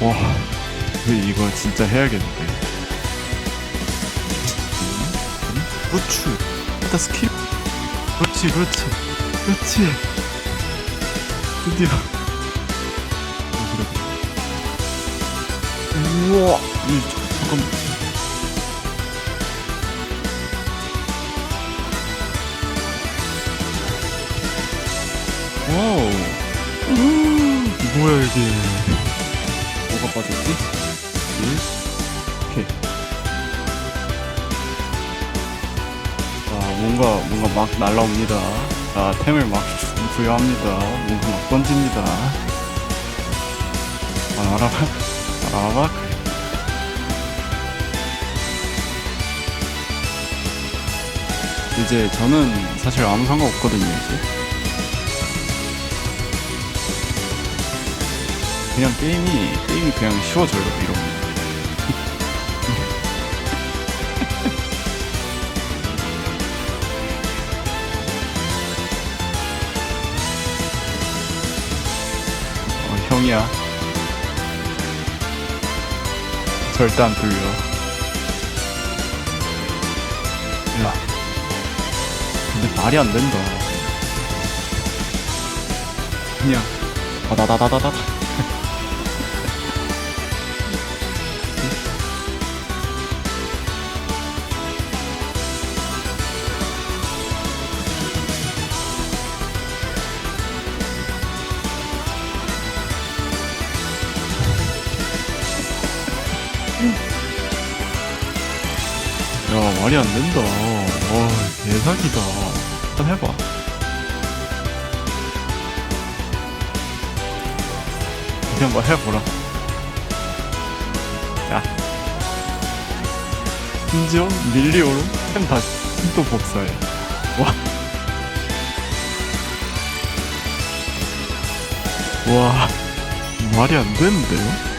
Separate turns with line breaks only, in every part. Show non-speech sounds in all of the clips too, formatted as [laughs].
와, 이거 진짜 해야겠는데. 후추, 일단 스킵. 그렇지, 그렇지, 그렇지. 드디어. 우와, 이 잠깐. 와우. 뭐야 이게? 뭐가 빠졌지? 예? 오케이. 자, 뭔가 뭔가 막 날라옵니다. 자, 템을 막 [laughs] 부여합니다. 뭔가 막 던집니다. 바라박, 바라박. 이제 저는 사실 아무 상관 없거든요, 이제. 그냥 게임이 게임이 그냥 쉬워져요 이러면. [laughs] 어, 형이야. 절대 안 뚫려. 야 근데 말이 안 된다. 그냥 다다다다다다 야 말이 안 된다. 와 대사기다. 한번 해봐. 어디 한번 해보라. 야. 심지어 밀리오로 템다 또 복사해. 와. 와, 말이 안 되는데요?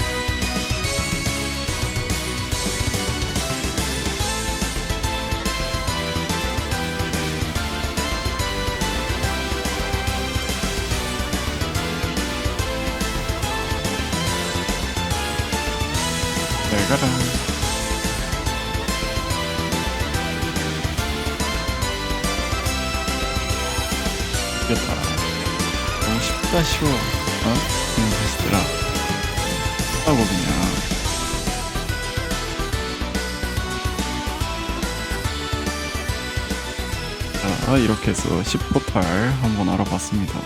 가라. 이겼다. 너무 쉽다 쉬워. 어? 그냥 다시더라. 하고 그냥. 자, 이렇게 해서 10포탈 한번 알아봤습니다.